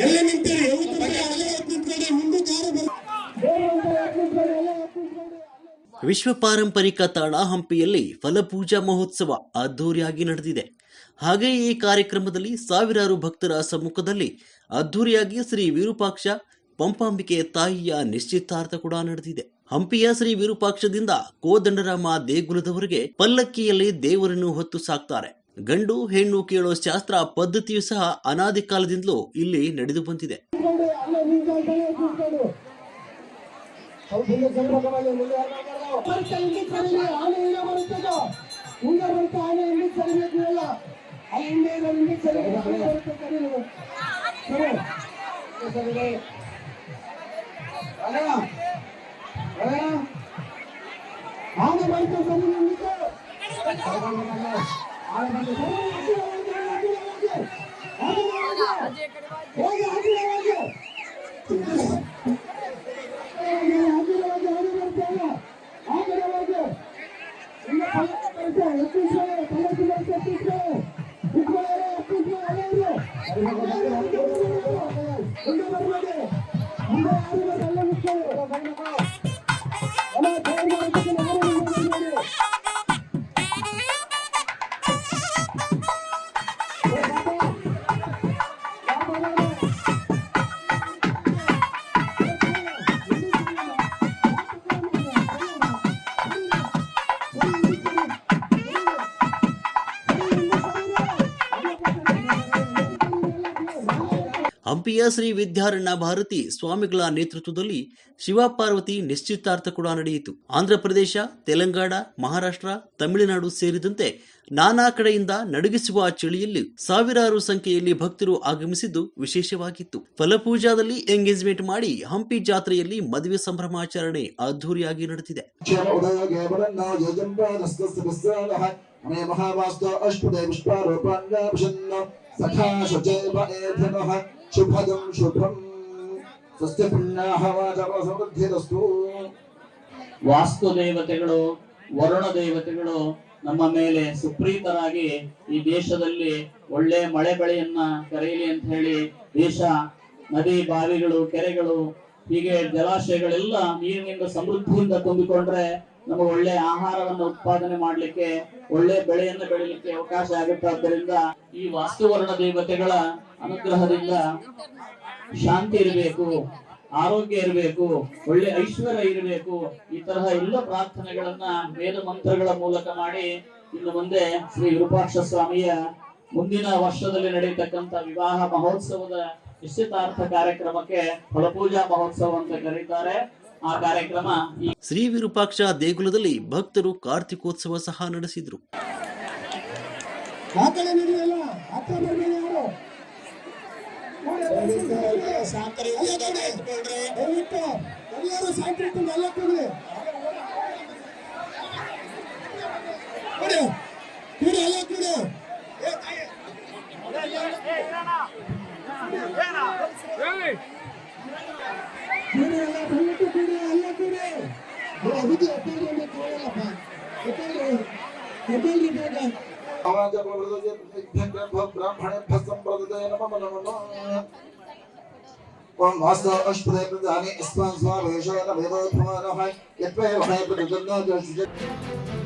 ಎಲ್ಲಿ ನಿಂತೀರಿ? ವಿಶ್ವ ಪಾರಂಪರಿಕ ತಾಣ ಹಂಪಿಯಲ್ಲಿ ಫಲಪೂಜಾ ಮಹೋತ್ಸವ ಅದ್ದೂರಿಯಾಗಿ ನಡೆದಿದೆ. ಹಾಗೆಯೇ ಈ ಕಾರ್ಯಕ್ರಮದಲ್ಲಿ ಸಾವಿರಾರು ಭಕ್ತರ ಸಮ್ಮುಖದಲ್ಲಿ ಅದ್ದೂರಿಯಾಗಿ ಶ್ರೀ ವಿರೂಪಾಕ್ಷ ಪಂಪಾಂಬಿಕೆ ತಾಯಿಯ ನಿಶ್ಚಿತಾರ್ಥ ಕೂಡ ನಡೆದಿದೆ. ಹಂಪಿಯ ಶ್ರೀ ವಿರೂಪಾಕ್ಷದಿಂದ ಕೋದಂಡರಾಮ ದೇಗುಲದವರೆಗೆ ಪಲ್ಲಕ್ಕಿಯಲ್ಲಿ ದೇವರನ್ನು ಹೊತ್ತು ಸಾಕ್ತಾರೆ. ಗಂಡು ಹೆಣ್ಣು ಕೇಳೋ ಶಾಸ್ತ್ರ ಪದ್ಧತಿಯು ಸಹ ಅನಾದಿ ಕಾಲದಿಂದಲೂ ಇಲ್ಲಿ ನಡೆದು ಬಂದಿದೆ ಬರುತ್ತೆ, ಇಲ್ಲಿ ಹಂಪಿಯ ಶ್ರೀ ವಿದ್ಯಾರಣ್ಯ ಭಾರತಿ ಸ್ವಾಮಿಗಳ ನೇತೃತ್ವದಲ್ಲಿ ಶಿವಪಾರ್ವತಿ ನಿಶ್ಚಿತಾರ್ಥ ಕೂಡ ನಡೆಯಿತು. ಆಂಧ್ರ ಪ್ರದೇಶ, ತೆಲಂಗಾಣ, ಮಹಾರಾಷ್ಟ್ರ, ತಮಿಳುನಾಡು ಸೇರಿದಂತೆ ನಾನಾ ಕಡೆಯಿಂದ ನಡುಗಿಸುವ ಚಳಿಯಲ್ಲಿ ಸಾವಿರಾರು ಸಂಖ್ಯೆಯಲ್ಲಿ ಭಕ್ತರು ಆಗಮಿಸಿದ್ದು ವಿಶೇಷವಾಗಿತ್ತು. ಫಲಪೂಜಾದಲ್ಲಿ ಎಂಗೇಜ್ಮೆಂಟ್ ಮಾಡಿ ಹಂಪಿ ಜಾತ್ರೆಯಲ್ಲಿ ಮದುವೆ ಸಂಭ್ರಮಾಚರಣೆ ಅದ್ದೂರಿಯಾಗಿ ನಡೆದಿದೆ. मे महावास्तो अष्टुदे विश्वारूपाण्डाभिषन्न सखा शुचैव एधनः शुभदं शुभम् स्वस्ति पुण्याः वाचव समृद्धिरस्तु ವಾಸ್ತು ದೇವತೆಗಳು ವರುಣ ದೇವತೆಗಳು ನಮ್ಮ ಮೇಲೆ ಸುಪ್ರೀತರಾಗಿ ಈ ದೇಶದಲ್ಲಿ ಒಳ್ಳೆ ಮಳೆ ಬೆಳೆಯನ್ನ ಕರೆಯಲಿ ಅಂತ ಹೇಳಿ ದೇಶ ನದಿ ಬಾವಿಗಳು ಕೆರೆಗಳು ಹೀಗೆ ಜಲಾಶಯಗಳೆಲ್ಲ ನೀರಿನಿಂದ ಸಮೃದ್ಧಿಯಿಂದ ತುಂಬಿಕೊಂಡ್ರೆ ನಮಗೆ ಒಳ್ಳೆ ಆಹಾರವನ್ನು ಉತ್ಪಾದನೆ ಮಾಡಲಿಕ್ಕೆ, ಒಳ್ಳೆ ಬೆಳೆಯನ್ನು ಬೆಳಿಲಿಕ್ಕೆ ಅವಕಾಶ ಆಗುತ್ತೆ. ಆದ್ದರಿಂದ ಈ ವಾಸ್ತುವರ್ಣ ದೇವತೆಗಳ ಅನುಗ್ರಹದಿಂದ ಶಾಂತಿ ಇರಬೇಕು, ಆರೋಗ್ಯ ಇರಬೇಕು, ಒಳ್ಳೆ ಐಶ್ವರ್ಯ ಇರಬೇಕು. ಈ ತರಹ ಎಲ್ಲ ಪ್ರಾರ್ಥನೆಗಳನ್ನ ವೇದ ಮಂತ್ರಗಳ ಮೂಲಕ ಮಾಡಿ ಇನ್ನು ಮುಂದೆ ಶ್ರೀ ವಿರೂಪಾಕ್ಷ ಸ್ವಾಮಿಯ ಮುಂದಿನ ವರ್ಷದಲ್ಲಿ ನಡೆಯತಕ್ಕಂತ ವಿವಾಹ ಮಹೋತ್ಸವದ ನಿಶ್ಚಿತಾರ್ಥ ಕಾರ್ಯಕ್ರಮಕ್ಕೆ ಫಲಪೂಜಾ ಮಹೋತ್ಸವ ಅಂತ ಕರೀತಾರೆ. ಆ ಕಾರ್ಯಕ್ರಮ ಈ ಶ್ರೀ ವಿರೂಪಾಕ್ಷ ದೇಗುಲದಲ್ಲಿ ಭಕ್ತರು ಕಾರ್ತಿಕೋತ್ಸವ ಸಹ ನಡೆಸಿದ್ರು. ಆ ॐ वास्तव अष्टुदे प्रदाने अस्मान् स्वावेशो न वेदोत्थमानः यत्वे वने प्रतिदन्नो